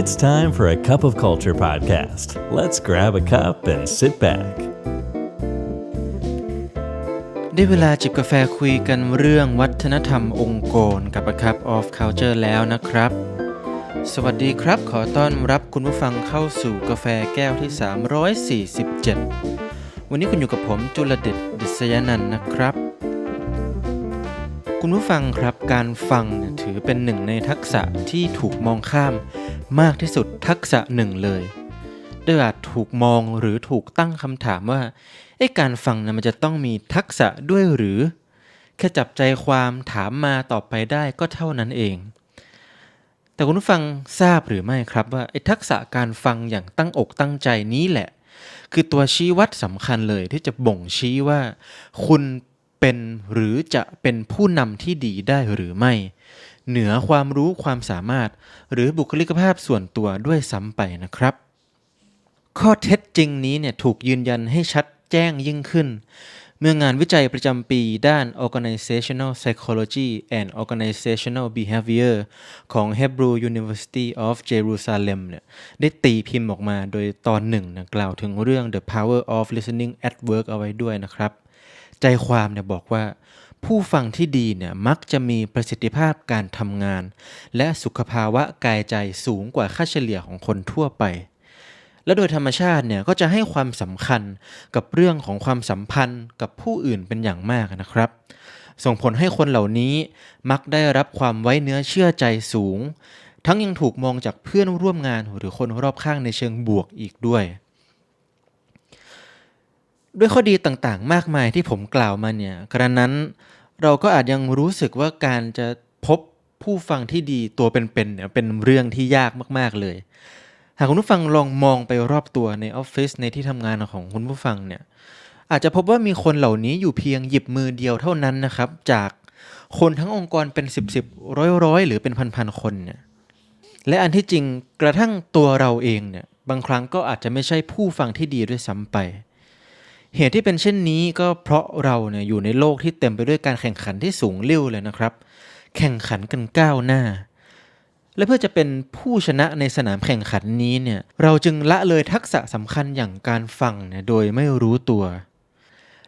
It's time for a cup of culture podcast. Let's grab a cup and sit back. ได้เวลาจิบกาแฟคุยกันเรื่องวัฒนธรรมองค์กรกับ A Cup of Culture แล้วนะครับ สวัสดีครับ ขอต้อนรับคุณผู้ฟังเข้าสู่กาแฟแก้วที่ 347 วันนี้คุณอยู่กับผมจุลเดชดิษยนันท์นะครับ คุณผู้ฟังครับการฟังเนี่ยถือเป็นหนึ่งในทักษะที่ถูกมองข้าม มากที่สุดทักษะหนึ่งเลยโดยอาจถูกมองหรือถูกตั้งคำถามว่าไอ้การฟังนะมันจะต้องมีทักษะด้วยหรือ แค่จับใจความถามมาตอบไปได้ก็เท่านั้นเอง แต่คุณผู้ฟังทราบหรือไม่ครับว่าไอ้ทักษะการฟังอย่างตั้งอกตั้งใจนี้แหละ คือตัวชี้วัดสำคัญเลยที่จะบ่งชี้ว่า คุณ เป็นหรือจะเป็นผู้นำที่ดีได้หรือไม่ เหนือความรู้ความสามารถ หรือบุคลิกภาพส่วนตัวด้วยซ้ำไปนะครับ ข้อเท็จจริงนี้เนี่ยถูกยืนยันให้ชัดแจ้งยิ่งขึ้น เมื่องานวิจัยประจำปีด้าน Organizational Psychology and Organizational Behavior ของ Hebrew University of Jerusalem เนี่ยได้ตีพิมพ์ออกมาโดยตอนหนึ่งนะกล่าวถึงเรื่อง The Power of Listening at Work เอาไว้ด้วยนะครับ ใจความเนี่ยบอกว่า ผู้ฟังที่ดีเนี่ยมักจะมีประสิทธิภาพการทำงาน และสุขภาวะกายใจสูงกว่าค่าเฉลี่ยของคนทั่วไป และโดยธรรมชาติเนี่ยก็จะให้ความสำคัญกับเรื่องของความสัมพันธ์กับผู้อื่นเป็นอย่างมากนะครับ ส่งผลให้คนเหล่านี้มักได้รับความไว้เนื้อเชื่อใจสูง ทั้งยังถูกมองจากเพื่อนร่วมงานหรือคนรอบข้างในเชิงบวกอีกด้วย ด้วยข้อดีต่างๆ มากมายที่ผมกล่าวมาเนี่ยกระนั้นเราก็อาจยังรู้สึกว่าการจะพบผู้ฟังที่ดีตัวเป็นๆเนี่ยเป็นเรื่องที่ยากมากๆเลย หากคุณผู้ฟังลองมองไปรอบตัวในออฟฟิศในที่ทำงานของคุณผู้ฟังเนี่ยอาจจะพบว่ามีคนเหล่านี้อยู่เพียงหยิบมือเดียวเท่านั้นนะครับ จากคนทั้งองค์กรเป็น 10บสร้อยร้อยหรือเป็นพันๆคนเนี่ยและอันที่จริงกระทั่งตัวเราเองเนี่ยบางครั้งก็อาจจะไม่ใช่ผู้ฟังที่ดีด้วยซ้ำไป เหตุที่เป็นเช่นนี้ก็เพราะเราเนี่ยอยู่ในโลกที่เต็มไปด้วยการแข่งขันที่สูงเลี้ยวเลยนะครับ แข่งขันกันก้าวหน้า และเพื่อจะเป็นผู้ชนะในสนามแข่งขันนี้เนี่ยเราจึงละเลยทักษะสำคัญอย่างการฟังเนี่ยโดยไม่รู้ตัว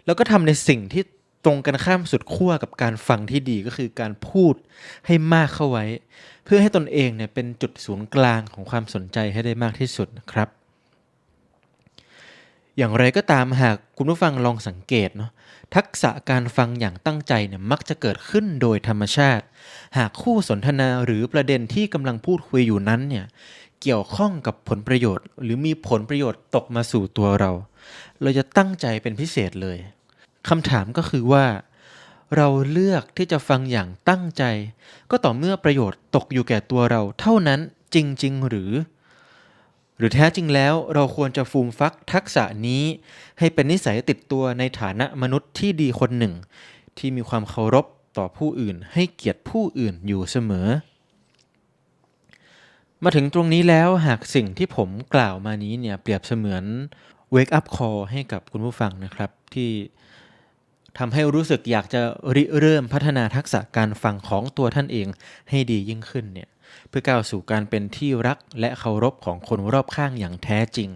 แล้วก็ทำในสิ่งที่ตรงกันข้ามสุดขั้วกับการฟังที่ดีก็คือการพูดให้มากเข้าไว้ เพื่อให้ตนเองเนี่ยเป็นจุดศูนย์กลางของความสนใจให้ได้มากที่สุดนะครับ อย่างไรก็ตามหากคุณผู้ฟังลองสังเกตเนาะทักษะการฟังอย่างตั้งใจเนี่ยมักจะเกิดขึ้นโดยธรรมชาติ หากคู่สนทนาหรือประเด็นที่กำลังพูดคุยอยู่นั้นเนี่ยเกี่ยวข้องกับผลประโยชน์ หรือมีผลประโยชน์ตกมาสู่ตัวเรา เราจะตั้งใจเป็นพิเศษเลยคำถามก็คือว่า เราเลือกที่จะฟังอย่างตั้งใจ ก็ต่อเมื่อประโยชน์ตกอยู่แก่ตัวเราเท่านั้นจริง ๆ หรือ หรือแท้จริงแล้วเราควรจะฟูมฟักทักษะนี้ ให้เป็นนิสัยติดตัวในฐานะมนุษย์ที่ดีคนหนึ่ง ที่มีความเคารพต่อผู้อื่น ให้เกียรติผู้อื่นอยู่เสมอ มาถึงตรงนี้แล้วหากสิ่งที่ผมกล่าวมานี้เนี่ยเปรียบเสมือน wake up call ให้กับคุณผู้ฟังนะครับที่ทำให้รู้สึกอยากจะริเริ่มพัฒนาทักษะการฟังของตัวท่านเองให้ดียิ่งขึ้นเนี่ย เพื่อก้าวสู่การเป็นที่รักและเคารพของคนรอบข้างอย่างแท้จริง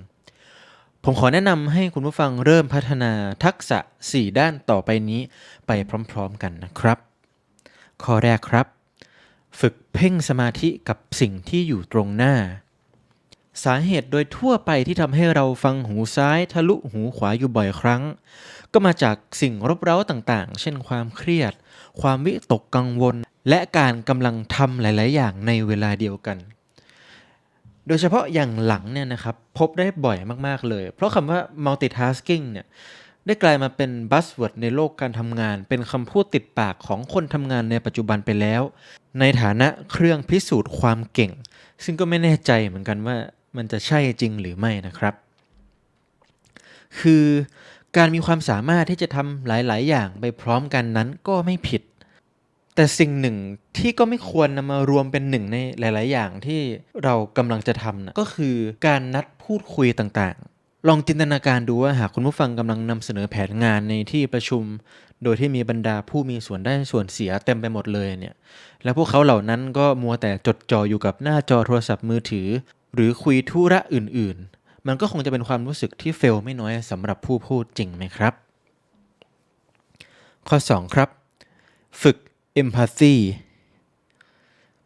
ผมขอแนะนำให้คุณผู้ฟังเริ่มพัฒนาทักษะ 4 ด้านต่อไปนี้ไปพร้อมๆกันนะครับ ข้อแรกครับ ฝึกเพ่งสมาธิกับสิ่งที่อยู่ตรงหน้า สาเหตุโดยทั่วไปที่ทำให้เราฟังหูซ้ายทะลุหูขวาอยู่บ่อยครั้ง ก็มาจากสิ่งรบเร้าต่างๆ เช่นความเครียด ความวิตกกังวล และการกำลังทำหลาย ๆ อย่างในเวลาเดียวกัน โดยเฉพาะอย่างหลังเนี่ยนะครับพบได้บ่อยมาก ๆ เลย เพราะคำว่า multitasking เนี่ยได้กลายมาเป็นบัสเวิร์ดในโลกการทำงาน เป็นคำพูดติดปากของคนทำงานในปัจจุบันไปแล้ว ในฐานะเครื่องพิสูจน์ความเก่ง ซึ่งก็ไม่แน่ใจเหมือนกันว่ามันจะใช่จริงหรือไม่นะครับ คือการมีความสามารถที่จะทำหลาย ๆ อย่างไปพร้อมกันนั้นก็ไม่ผิด แต่สิ่งหนึ่งที่ก็ไม่ควรนำมารวมเป็นหนึ่งในหลาย ๆ อย่างที่เรากำลังจะทำนะก็คือการนัดพูดคุยต่างๆ ลองจินตนาการดูว่าหากคุณผู้ฟังกำลังนำเสนอแผนงานในที่ประชุม โดยที่มีบรรดาผู้มีส่วนได้ส่วนเสียเต็มไปหมดเลยเนี่ยและพวกเขาเหล่านั้นก็มัวแต่จดจ่ออยู่กับหน้าจอโทรศัพท์มือถือ หรือคุยธุระอื่น ๆ มันก็คงจะเป็นความรู้สึกที่เฟลไม่น้อยสำหรับผู้พูดจริงไหมครับ ข้อ 2 ครับ ฝึก empathy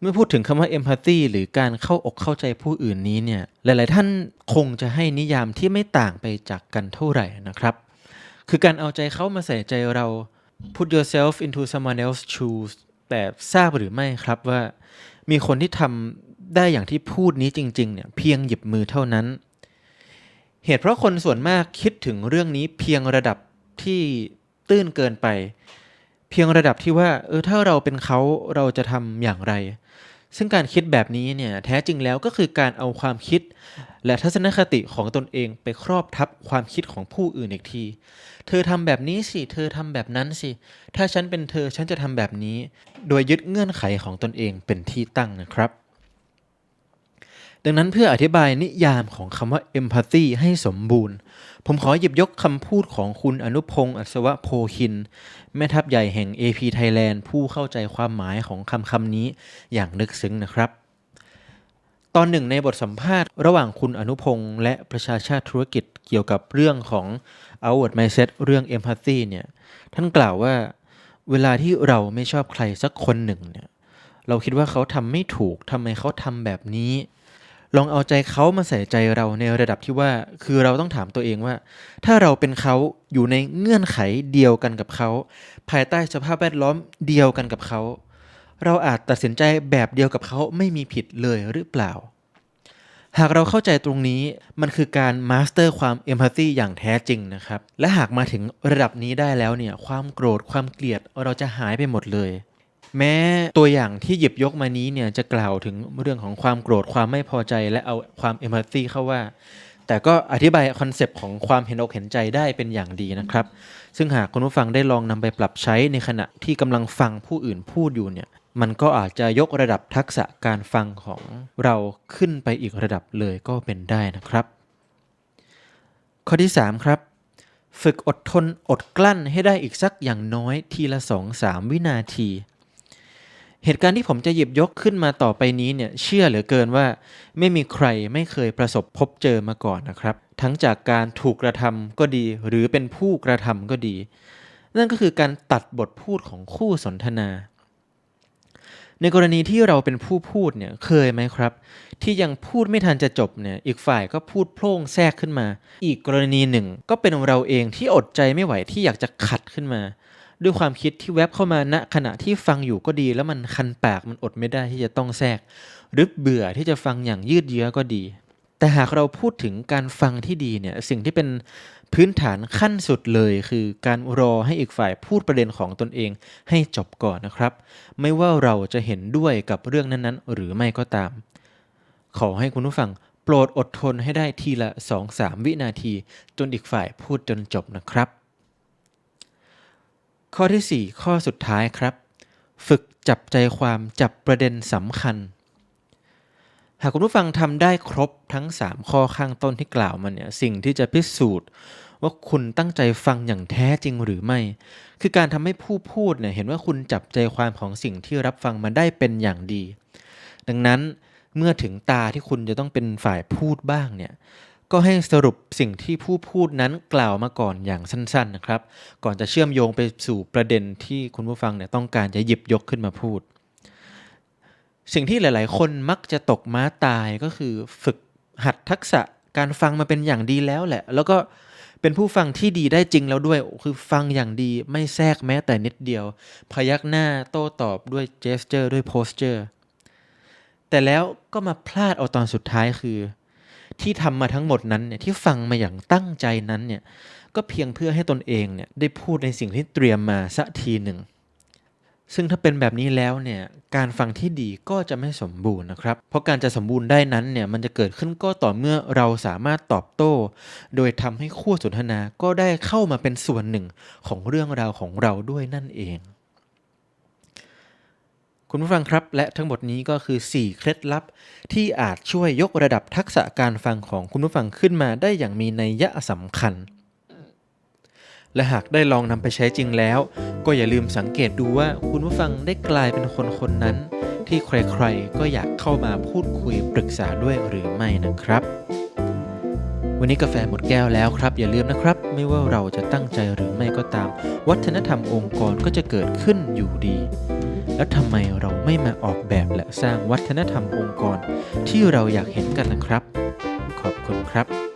เมื่อพูดถึงคำว่า empathy หรือการเข้าอกเข้าใจผู้อื่นนี้เนี่ย หลาย ๆ ท่านคงจะให้นิยามที่ไม่ต่างไปจากกันเท่าไหร่นะครับ คือการเอาใจเขามาใส่ใจเรา put yourself into someone else's shoes แต่ทราบหรือไม่ครับว่า มีคนที่ทำได้อย่างที่พูดนี้จริง ๆ เนี่ยเพียงหยิบมือเท่านั้น เหตุเพราะคนส่วนมากคิดถึงเรื่องนี้เพียงระดับที่ตื้นเกินไป เพียงระดับที่ว่าเออถ้าเราเป็นเขาเราจะทำอย่างไร ซึ่งการคิดแบบนี้เนี่ยแท้จริงแล้วก็คือการเอาความคิด และทัศนคติของตนเองไปครอบทับความคิดของผู้อื่นอีกที เธอทำแบบนี้สิ เธอทำแบบนั้นสิ ถ้าฉันเป็นเธอฉันจะทำแบบนี้ โดยยึดเงื่อนไขของตนเองเป็นที่ตั้งนะครับ ดังนั้นเพื่ออธิบายนิยามของคำว่า empathy ให้สมบูรณ์ ผมขอหยิบยกคำพูดของคุณอนุพงศ์อัศวะโพคิน แม่ทัพใหญ่แห่ง AP Thailand ผู้เข้าใจความหมายของคำคำนี้อย่างลึกซึ้งนะครับ ตอนหนึ่งในบทสัมภาษณ์ระหว่างคุณอนุพงศ์และประชาชาติธุรกิจเกี่ยวกับเรื่องของ outward mindset เรื่อง empathy เนี่ยท่านกล่าวว่าเวลาที่เราไม่ชอบใครสักคนหนึ่งเนี่ยเราคิดว่าเขาทำไม่ถูกทำไมเขาทำแบบนี้ ลองเอาใจเขามาใส่ใจเราในระดับที่ว่า คือเราต้องถามตัวเองว่า ถ้าเราเป็นเขาอยู่ในเงื่อนไขเดียวกันกับเขา ภายใต้สภาพแวดล้อมเดียวกันกับเขา เราอาจตัดสินใจแบบเดียวกับเขาไม่มีผิดเลยหรือเปล่า หากเราเข้าใจตรงนี้มันคือการมาสเตอร์ความเอมพัตตีอย่างแท้จริงนะครับ และหากมาถึงระดับนี้ได้แล้วเนี่ยความโกรธความเกลียดเราจะหายไปหมดเลย แม้ตัวอย่างที่หยิบยกมานี้เนี่ยจะกล่าวถึงเรื่องของความโกรธความไม่พอใจและเอาความเอมพัตตีเข้าว่า แต่ก็อธิบายคอนเซปต์ของความเห็นอกเห็นใจได้เป็นอย่างดีนะครับ ซึ่งหากคุณผู้ฟังได้ลองนำไปปรับใช้ในขณะที่กำลังฟังผู้อื่นพูดอยู่เนี่ยมันก็อาจจะยกระดับทักษะการฟังของเราขึ้นไปอีกระดับเลยก็เป็นได้นะครับ ข้อที่ 3 ครับ ฝึกอดทนอดกลั้นให้ได้อีกสักอย่างน้อยทีละ 2-3 วินาที เหตุการณ์ที่ผมจะหยิบยกขึ้นมาต่อไปนี้เนี่ยเชื่อเหลือเกินว่า ไม่มีใครไม่เคยประสบพบเจอมาก่อนนะครับ ทั้งจากการถูกกระทำก็ดี หรือเป็นผู้กระทำก็ดี นั่นก็คือการตัดบทพูดของคู่สนทนา ในกรณีที่เราเป็นผู้พูดเนี่ยเคยไหมครับ ที่ยังพูดไม่ทันจะจบเนี่ยอีกฝ่ายก็พูดโพล่งแทรกขึ้นมา อีกกรณีหนึ่ง ก็เป็นเราเองที่อดใจไม่ไหวที่อยากจะขัดขึ้นมา ด้วยความคิดที่แวบเข้ามาณขณะที่ฟังอยู่ก็ดี แล้วมันคันปากมันอดไม่ได้ที่จะต้องแทรก หรือเบื่อที่จะฟังอย่างยืดเยื้อก็ดี แต่หากเราพูดถึงการฟังที่ดีเนี่ยสิ่งที่เป็นพื้นฐานขั้นสุดเลย คือการรอให้อีกฝ่ายพูดประเด็นของตนเองให้จบก่อนนะครับ ไม่ว่าเราจะเห็นด้วยกับเรื่องนั้นๆ หรือไม่ก็ตาม ขอให้คุณผู้ฟังโปรดอดทนให้ได้ทีละ 2-3 วินาที จนอีกฝ่ายพูดจนจบนะครับ ข้อที่ 4 ข้อสุดท้ายครับ ฝึกจับใจความจับประเด็นสำคัญากคุณผู้ฟังทำได้ครบทั้ง 3 ข้อข้างต้นที่กล่าวมาเนี่ยสิ่งที่จะพิสูจน์ ว่าคุณตั้งใจฟังอย่างแท้จริงหรือไม่ คือการทำให้ผู้พูดเนี่ยเห็นว่าคุณจับใจความของสิ่งที่รับฟังมาได้เป็นอย่างดี ดังนั้นเมื่อถึงตาที่คุณจะต้องเป็นฝ่ายพูดบ้างเนี่ยก็ให้สรุปสิ่งที่ผู้พูดนั้นกล่าวมาก่อนอย่างสั้นๆนะครับ ก่อนจะเชื่อมโยงไปสู่ประเด็นที่คุณผู้ฟังเนี่ยต้องการจะหยิบยกขึ้นมาพูด สิ่งที่หลาย ๆ คนมักจะตกม้าตายก็คือฝึกหัดทักษะการฟังมาเป็นอย่างดีแล้วแหละ แล้วก็เป็นผู้ฟังที่ดีได้จริงแล้วด้วย คือฟังอย่างดีไม่แทรกแม้แต่นิดเดียว พยักหน้าโต้ตอบด้วยเจสเจอร์ด้วยโพสเจอร์แต่แล้วก็มาพลาดเอาตอนสุดท้ายคือ ที่ทำมาทั้งหมดนั้นเนี่ยที่ฟังมาอย่างตั้งใจนั้นเนี่ยก็เพียงเพื่อให้ตนเองเนี่ยได้พูดในสิ่งที่เตรียมมาสักทีหนึ่ง ซึ่งถ้าเป็นแบบนี้แล้วเนี่ยการฟังที่ดีก็จะไม่สมบูรณ์นะครับ เพราะการจะสมบูรณ์ได้นั้นเนี่ยมันจะเกิดขึ้นก็ต่อเมื่อเราสามารถตอบโต้ โดยทำให้คู่สนทนาก็ได้เข้ามาเป็นส่วนหนึ่งของเรื่องราวของเราด้วยนั่นเอง คุณผู้ฟังครับ และทั้งหมดนี้ก็คือ 4 เคล็ดลับ ที่อาจช่วยยกระดับทักษะการฟังของคุณผู้ฟังขึ้นมาได้อย่างมีนัยยะสำคัญ และหากได้ลองนำไปใช้จริงแล้ว ก็อย่าลืมสังเกตดูว่าคุณผู้ฟังได้กลายเป็นคนคนนั้น ที่ใครๆ ก็อยากเข้ามาพูดคุยปรึกษาด้วยหรือไม่นะครับ วันนี้กาแฟหมดแก้วแล้วครับ อย่าลืมนะครับ ไม่ว่าเราจะตั้งใจหรือไม่ก็ตาม วัฒนธรรมองค์กรก็จะเกิดขึ้นอยู่ดี แล้วทำไมเราไม่มาออกแบบและสร้างวัฒนธรรมองค์กร ที่เราอยากเห็นกันนะครับ ขอบคุณครับ